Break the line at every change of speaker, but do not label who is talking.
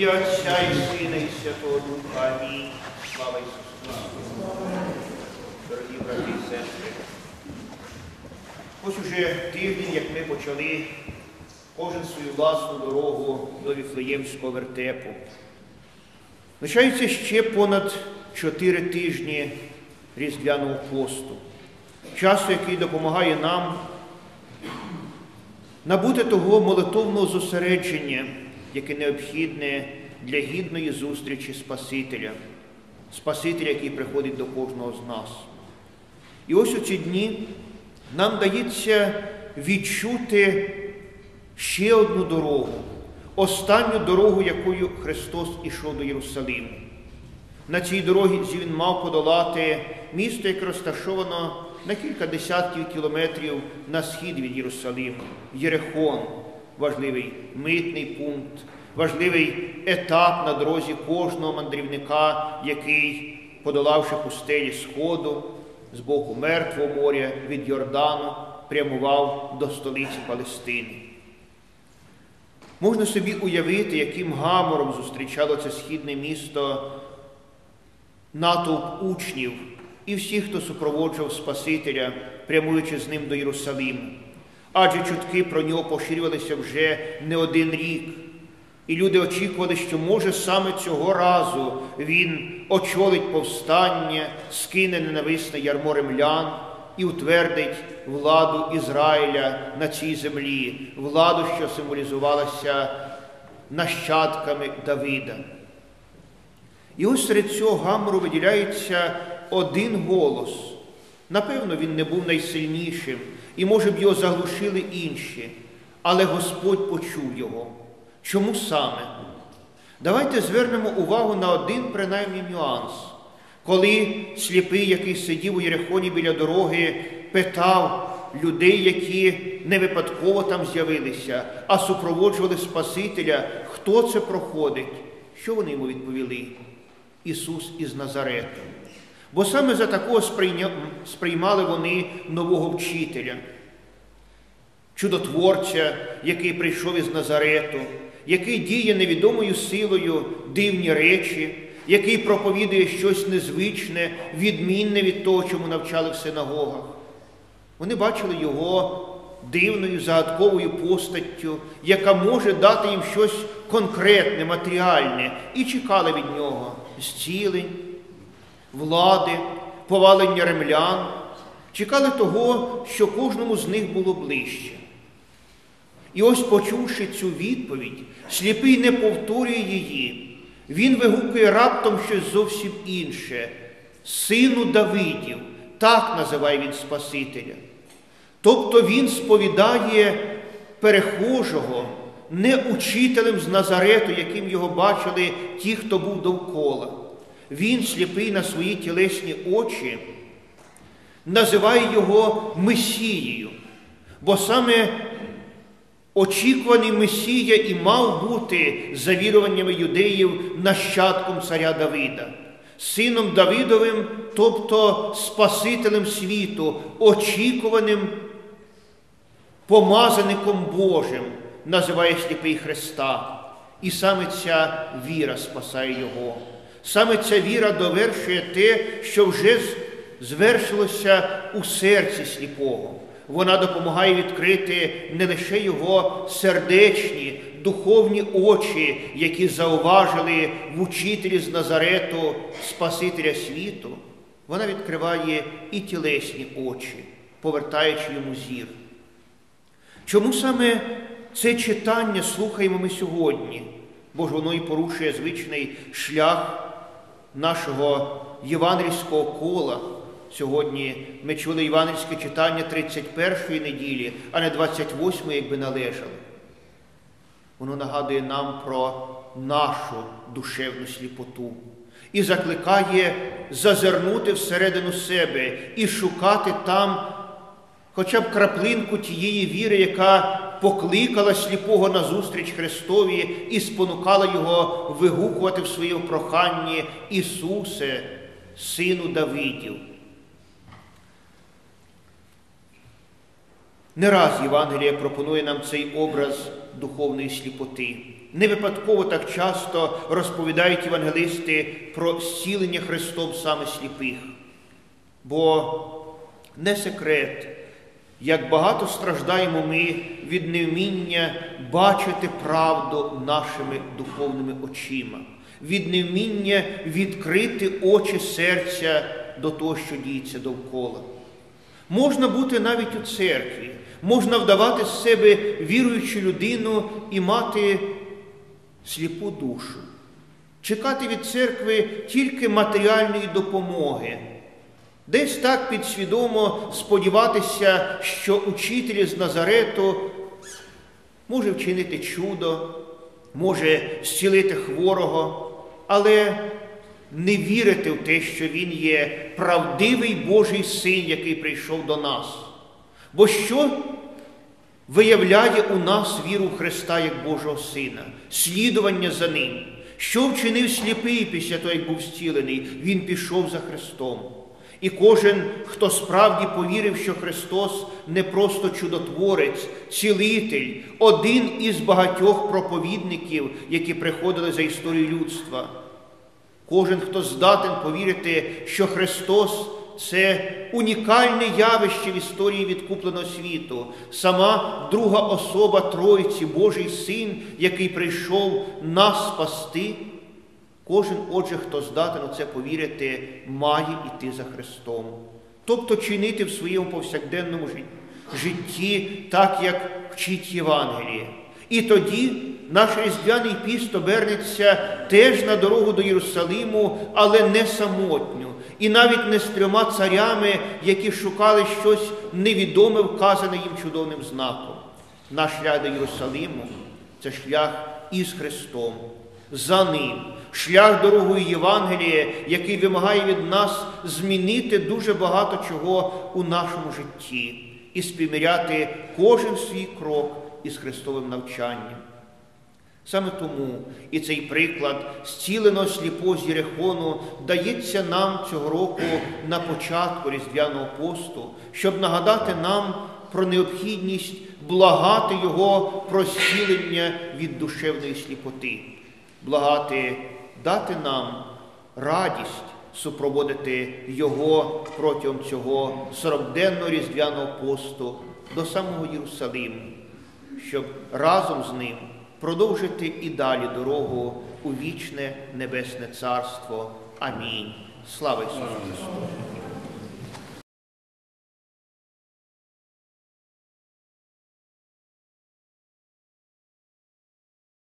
І Отця, і Сина, і Святого Духа. Амінь. Слава Ісусу Христу. Дорогі брати і сестри. Ось уже тиждень, як ми почали кожен свою власну дорогу до Віфлеємського вертепу. Лишається ще понад чотири тижні Різдвяного посту, часу, який допомагає нам набути того молитовного зосередження яке необхідне для гідної зустрічі Спасителя, Спасителя, який приходить до кожного з нас. І ось у ці дні нам дається відчути ще одну дорогу, останню дорогу, якою Христос ішов до Єрусалиму. На цій дорозі він мав подолати місто, яке розташовано на кілька десятків кілометрів на схід від Єрусалиму, Єрехон, важливий митний пункт, важливий етап на дорозі кожного мандрівника, який, подолавши пустелі Сходу, з боку Мертвого моря від Йордану, прямував до столиці Палестини. Можна собі уявити, яким гамором зустрічало це східне місто натовп учнів і всіх, хто супроводжував Спасителя, прямуючи з ним до Єрусалиму. Адже чутки про нього поширювалися вже не один рік. І люди очікували, що, може, саме цього разу він очолить повстання, скине ненависне ярмо римлян і утвердить владу Ізраїля на цій землі, владу, що символізувалася нащадками Давида. І ось серед цього гамору виділяється один голос. Напевно, він не був найсильнішим, і, може б, його заглушили інші, але Господь почув його. Чому саме? Давайте звернемо увагу на один принаймні нюанс. Коли сліпий, який сидів у Єрехоні біля дороги, питав людей, які не випадково там з'явилися, а супроводжували Спасителя, хто це проходить, що вони йому відповіли? Ісус із Назарету. Бо саме за такого сприймали вони нового вчителя, чудотворця, який прийшов із Назарету, який діє невідомою силою дивні речі, який проповідує щось незвичне, відмінне від того, чому навчали в синагогах. Вони бачили його дивною загадковою постаттю, яка може дати їм щось конкретне, матеріальне, і чекали від нього зцілень, влади, повалення римлян, чекали того, що кожному з них було ближче. І ось, почувши цю відповідь, сліпий не повторює її. Він вигукує раптом щось зовсім інше. Сину Давидів, так називає він Спасителя. Тобто він сповідає перехожого не учителем з Назарету, яким його бачили ті, хто був довкола. Він, сліпий на свої тілесні очі, називає його Месією, бо саме очікуваний Месія і мав бути за віруваннями юдеїв нащадком царя Давида, сином Давидовим, тобто Спасителем світу, очікуваним помазаником Божим, називає сліпий Христа. І саме ця віра спасає Його. Саме ця віра довершує те, що вже звершилося у серці сліпого. Вона допомагає відкрити не лише його сердечні, духовні очі, які зауважили в учителі з Назарету Спасителя світу. Вона відкриває і тілесні очі, повертаючи йому зір. Чому саме це читання слухаємо ми сьогодні? Бо ж воно і порушує звичний шлях нашого євангельського кола. Сьогодні ми чули євангельське читання 31-ї неділі, а не 28-ї, якби належало. Воно нагадує нам про нашу душевну сліпоту і закликає зазирнути всередину себе і шукати там хоча б краплинку тієї віри, яка покликала сліпого назустріч Христові і спонукала його вигукувати в своєму проханні Ісусе, Сину Давидів. Не раз Євангелія пропонує нам цей образ духовної сліпоти. Не випадково так часто розповідають євангелисти про зцілення Христом саме сліпих. Бо не секрет, як багато страждаємо ми від невміння бачити правду нашими духовними очима, від невміння відкрити очі серця до того, що діється довкола. Можна бути навіть у церкві, можна вдавати з себе віруючу людину і мати сліпу душу, чекати від церкви тільки матеріальної допомоги. Десь так підсвідомо сподіватися, що учитель з Назарету може вчинити чудо, може зцілити хворого, але не вірити в те, що Він є правдивий Божий син, який прийшов до нас. Бо що виявляє у нас віру в Христа як Божого Сина, слідування за Ним? Що вчинив сліпий після того, як був зцілений? Він пішов за Христом. І кожен, хто справді повірив, що Христос не просто чудотворець, цілитель, один із багатьох проповідників, які приходили за історію людства. Кожен, хто здатен повірити, що Христос це унікальне явище в історії відкупленого світу, сама друга особа Тройці, Божий Син, який прийшов нас спасти. Кожен, отже, хто здатен у це повірити, має йти за Христом, тобто чинити в своєму повсякденному житті так, як вчить Євангеліє. І тоді наш різдвяний піст обернеться теж на дорогу до Єрусалиму, але не самотню, і навіть не з трьома царями, які шукали щось невідоме, вказане їм чудовним знаком. Наш шлях до Єрусалиму це шлях із Христом, за Ним, шлях дорогою Євангелія, який вимагає від нас змінити дуже багато чого у нашому житті і співміряти кожен свій крок із Христовим навчанням. Саме тому і цей приклад зціленого сліпого з Єрехону дається нам цього року на початку Різдвяного посту, щоб нагадати нам про необхідність благати Його про зцілення від душевної сліпоти, благати дати нам радість супроводити Його протягом цього сорокденного різдвяного посту до самого Єрусалиму, щоб разом з ним продовжити і далі дорогу у вічне небесне царство. Амінь. Слава Ісусу Христу!